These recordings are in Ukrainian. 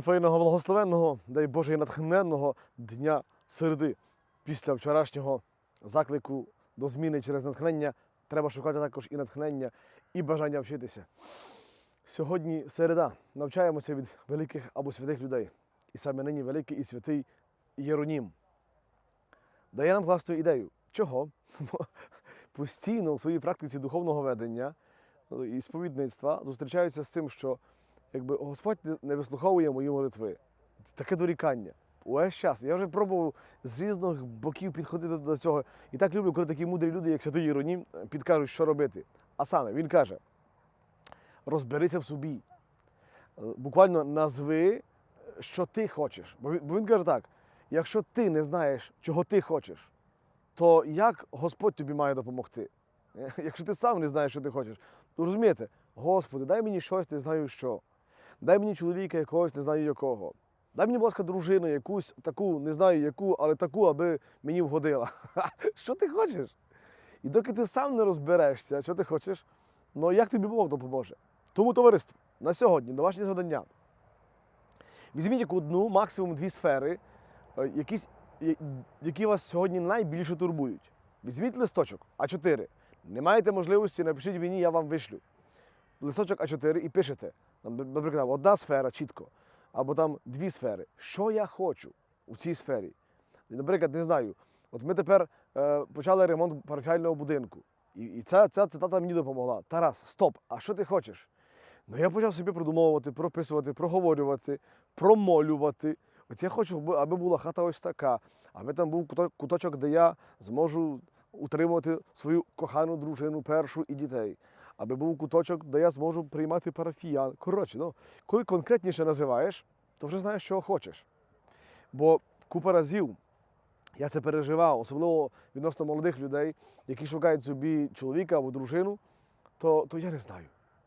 файного благословенного, дай Боже, і натхненного дня середи. Після вчорашнього заклику до зміни через натхнення треба шукати також і натхнення, і бажання вчитися. Сьогодні середа. Навчаємося від великих або святих людей. І саме нині великий і святий Єронім. Дає нам класну ідею. Чого? Постійно у своїй практиці духовного ведення ну, і сповідництва зустрічаються з цим, що якби Господь не- вислуховує мої молитви. Таке дорікання. Увесь час. Я вже пробував з різних боків підходити до цього. І так люблю, коли такі мудрі люди, як святий Єронім, підкажуть, що робити. А саме він каже: розберися в собі. Буквально назви, що ти хочеш. Бо він, каже так: якщо ти не знаєш, чого ти хочеш, то як Господь тобі має допомогти? Якщо ти сам не знаєш, що ти хочеш, то розумієте, Господи, дай мені щось, не знаю що. Дай мені чоловіка якогось, не знаю якого. Дай мені, будь ласка, дружину якусь таку, не знаю яку, але таку, аби мені вгодила. Що ти хочеш? І доки ти сам не розберешся, що ти хочеш, ну як тобі Бог допоможе? Тому товариство, на сьогодні домашнє завдання. Візьміть яку одну, максимум дві сфери, е, якісь, які вас сьогодні найбільше турбують. Візьміть листочок А4. Не маєте можливості, напишіть мені, я вам вишлю. Листочок А4 і пишете. Наприклад, одна сфера чітко, або там дві сфери. Що я хочу у цій сфері? Наприклад, не знаю. От ми тепер е, почали ремонт парафіального будинку. І, і ця, ця цитата мені допомогла. Тарас, стоп, а що ти хочеш? Ну я почав собі продумовувати, прописувати, проговорювати, промолювати. От я хочу, аби була хата ось така, аби там був куточок, де я зможу утримувати свою кохану дружину, першу і дітей. Аби був куточок, де я зможу приймати парафіян. Коротше, ну, коли конкретніше називаєш, то вже знаєш, що хочеш. Бо купа разів я це переживав, особливо відносно молодих людей, які шукають собі чоловіка або дружину, то, то я не знаю.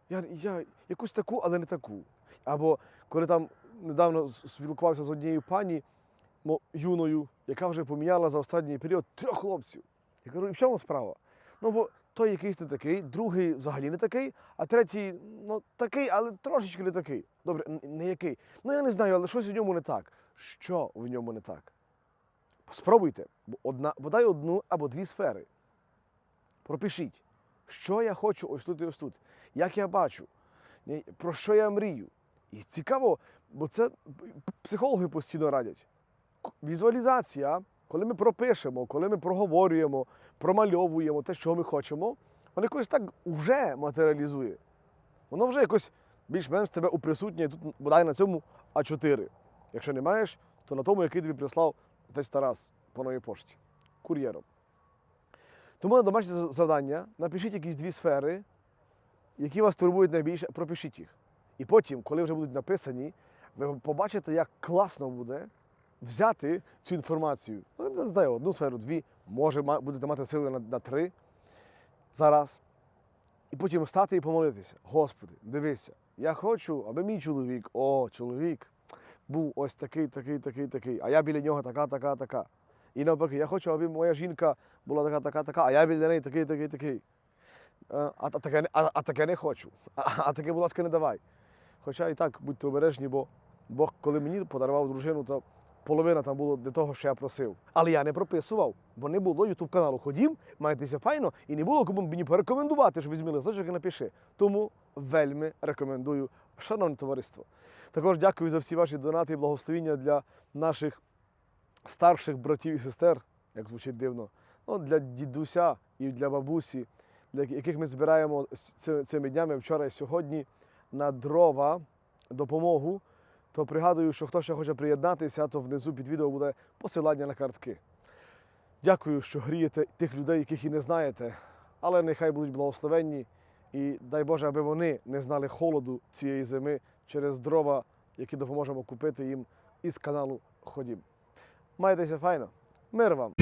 Я, я якусь таку, але не таку. Або коли там недавно спілкувався з однією пані юною, яка вже поміняла за останній період трьох хлопців. Я кажу, і в чому справа? Ну, бо той якийсь не такий, другий взагалі не такий, а третій ну, такий, але трошечки не такий. Добре, не який. Ну я не знаю, але щось у ньому не так. Що в ньому не так? Спробуйте, одна, бодай одну або дві сфери. Пропишіть, що я хочу ось тут і ось тут, як я бачу, про що я мрію. І цікаво, бо це психологи постійно радять. Візуалізація, коли ми пропишемо, коли ми проговорюємо, промальовуємо те, що ми хочемо, воно якось так вже матеріалізує. Воно вже якось більш-менш тебе уприсутнює тут бодай на цьому А4. Якщо не маєш, то на тому, який тобі прислав десь Тарас по новій пошті, кур'єром. Тому на домашнє завдання напишіть якісь дві сфери, які вас турбують найбільше, пропишіть їх. І потім, коли вже будуть написані, ви побачите, як класно буде взяти цю інформацію. Ну, знаю, одну сферу, дві, може будете мати сили на, на три зараз. І потім стати і помолитися. Господи, дивися, я хочу, аби мій чоловік, о, чоловік, був ось такий, такий, такий, такий, а я біля нього така, така, така. І навпаки, я хочу, аби моя жінка була така, така, така, а я біля неї такий, такий, такий. Е, А, а, таке, а, а таке не хочу. А, а таке, будь ласка, не давай. Хоча і так, будьте обережні, бо Бог, коли мені подарував дружину, то половина там було для того, що я просив. Але я не прописував, бо не було ютуб каналу. Ходім, майтеся файно, і не було кому мені порекомендувати, що візьми листочок і напиши. Тому вельми рекомендую, шановне товариство. Також дякую за всі ваші донати і благословіння для наших старших братів і сестер, як звучить дивно, ну, для дідуся і для бабусі, для яких ми збираємо цими днями вчора і сьогодні на дрова допомогу. То пригадую, що хто ще хоче приєднатися, то внизу під відео буде посилання на картки. Дякую, що грієте тих людей, яких і не знаєте, але нехай будуть благословенні. І дай Боже, аби вони не знали холоду цієї зими через дрова, які допоможемо купити їм із каналу Ходім. Майтеся файно. Мир вам!